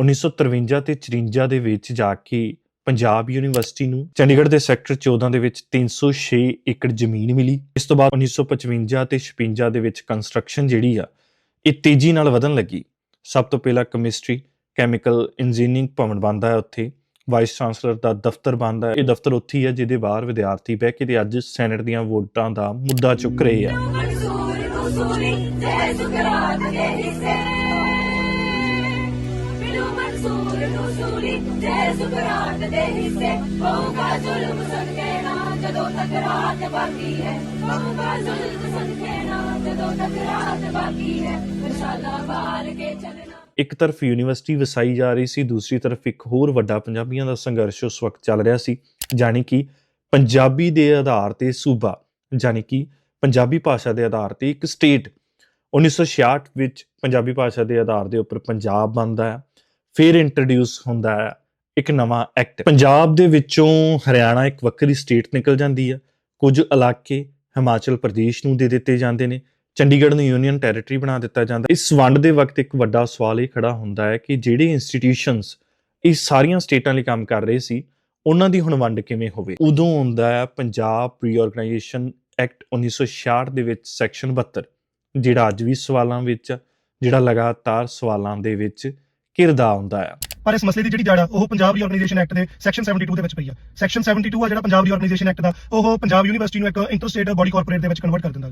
1953 ਤੇ 54 ਦੇ ਵਿੱਚ ਜਾ ਕੇ ਪੰਜਾਬ ਯੂਨੀਵਰਸਿਟੀ ਨੂੰ ਚੰਡੀਗੜ੍ਹ ਦੇ ਸੈਕਟਰ 14 ਦੇ ਵਿੱਚ 306 ਏਕੜ ਜ਼ਮੀਨ ਮਿਲੀ। ਇਸ ਤੋਂ ਬਾਅਦ 1955 ਤੇ 56 ਦੇ ਵਿੱਚ ਕੰਸਟਰਕਸ਼ਨ ਜਿਹੜੀ ਆ, ਇਹ ਤੇਜ਼ੀ ਨਾਲ ਵਧਣ ਲੱਗੀ। ਸਭ ਤੋਂ ਪਹਿਲਾਂ ਕੈਮਿਸਟਰੀ, ਕੈਮੀਕਲ ਇੰਜੀਨੀਅਰਿੰਗ ਭਵਨ ਬਣਦਾ ਹੈ ਉੱਥੇ। ਵਾਈਸ ਚਾਂਸਲਰ ਦਾ ਦਫ਼ਤਰ ਬਣਦਾ ਇਹ ਦਫ਼ਤਰ ਉੱਥੇ ਹੀ ਹੈ ਜਿਹਦੇ ਬਾਹਰ ਵਿਦਿਆਰਥੀ ਬਹਿ ਕੇ ਤੇ ਅੱਜ ਸੈਨੇਟ ਦੀਆਂ ਵੋਟਾਂ ਦਾ ਮੁੱਦਾ ਚੁੱਕ ਰਹੇ ਆ। ਮਨਸੂਰ ਕਸੂਰੀ ਸੁਕਰਾਤ ਦੇ ਹਿੱਸੇ। ਹੋਊਗਾ ਜ਼ੁਲਮ ਸਦਕੇ ਨਾ, ਜਦੋਂ ਤੱਕ ਰਾਤ ਬਾਕੀ ਹੈ। ਹੋਊਗਾ ਜ਼ੁਲਮ ਸਦਕੇ ਨਾ, ਜਦੋਂ ਤੱਕ ਰਾਤ ਬਾਕੀ ਹੈ। ਮਸ਼ਾਲਾ ਬਾਲ ਕੇ ਚੱਲਣਾ। ਇੱਕ ਤਰਫ ਯੂਨੀਵਰਸਿਟੀ ਵਸਾਈ ਜਾ ਰਹੀ ਸੀ, ਦੂਸਰੀ ਤਰਫ ਇੱਕ ਹੋਰ ਵੱਡਾ ਪੰਜਾਬੀਆਂ ਦਾ ਸੰਘਰਸ਼ ਉਸ ਵਕਤ ਚੱਲ ਰਿਹਾ ਸੀ, ਜਾਣੀ ਕਿ ਪੰਜਾਬੀ ਦੇ ਆਧਾਰ ਤੇ ਸੂਬਾ, ਜਾਣੀ ਕਿ ਪੰਜਾਬੀ ਭਾਸ਼ਾ ਦੇ ਆਧਾਰ ਤੇ ਇੱਕ ਸਟੇਟ 1966 ਵਿੱਚ ਪੰਜਾਬੀ ਭਾਸ਼ਾ ਦੇ ਆਧਾਰ ਦੇ ਉੱਪਰ ਪੰਜਾਬ ਬਣਦਾ ਹੈ। ਫਿਰ ਇੰਟਰੋਡਿਊਸ ਹੁੰਦਾ ਹੈ ਇੱਕ ਨਵਾਂ ਐਕਟ ਪੰਜਾਬ ਦੇ ਵਿੱਚੋਂ ਹਰਿਆਣਾ ਇੱਕ ਵੱਖਰੀ ਸਟੇਟ ਨਿਕਲ ਜਾਂਦੀ ਆ। ਕੁਝ ਇਲਾਕੇ ਹਿਮਾਚਲ ਪ੍ਰਦੇਸ਼ ਨੂੰ ਦੇ ਦਿੱਤੇ ਜਾਂਦੇ ਨੇ। ਚੰਡੀਗੜ੍ਹ ਨੂੰ ਯੂਨੀਅਨ ਟੈਰੀਟਰੀ ਬਣਾ ਦਿੱਤਾ ਜਾਂਦਾ। ਇਸ ਵੰਡ ਦੇ ਵਕਤ ਇੱਕ ਵੱਡਾ ਸਵਾਲ ਇਹ ਖੜਾ ਹੁੰਦਾ ਹੈ ਕਿ ਜਿਹੜੇ ਇੰਸਟੀਟਿਊਸ਼ਨਸ ਇਹ ਸਾਰੀਆਂ ਸਟੇਟਾਂ ਲਈ ਕੰਮ ਕਰ ਰਹੇ ਸੀ ਉਹਨਾਂ ਦੀ ਹੁਣ ਵੰਡ ਕਿਵੇਂ ਹੋਵੇ? ਉਦੋਂ ਹੁੰਦਾ ਹੈ ਪੰਜਾਬ ਰੀਆਰਗੇਨਾਈਜੇਸ਼ਨ ਐਕਟ 1966 ਦੇ ਵਿੱਚ ਸੈਕਸ਼ਨ 72 ਜਿਹੜਾ ਅੱਜ ਵੀ ਸਵਾਲਾਂ ਵਿੱਚ ਆ, ਜਿਹੜਾ ਲਗਾਤਾਰ ਸਵਾਲਾਂ ਦੇ ਵਿੱਚ ਕਿਰਦਾ ਆਉਂਦਾ ਹੈ। ਪਰ ਇਸ ਮਸਲੇ ਦੀ ਜਿਹੜੀ ਜੜ ਆ, ਉਹ ਪੰਜਾਬ ਰੀਆਰਗੇਨਾਈਜੇਸ਼ਨ ਐਕਟ ਦੇ ਸੈਕਸ਼ਨ 72 ਦੇ ਵਿੱਚ ਪਈ ਆ। ਸੈਕਸ਼ਨ 72 ਆ ਜਿਹੜਾ ਪੰਜਾਬ ਰੀਆਰਗੇਨਾਈਜੇਸ਼ਨ ਐਕਟ ਦਾ, ਉਹ ਪੰਜਾਬ ਯੂਨੀਵਰਸਿਟੀ ਨੂੰ ਇੱਕ ਇੰਟਰਸਟੇਟ ਬਾਡੀ ਕਾਰਪੋਰੇਟ ਦੇ ਵਿੱਚ ਕਨਵਰਟ ਕਰ ਦਿੰਦਾ।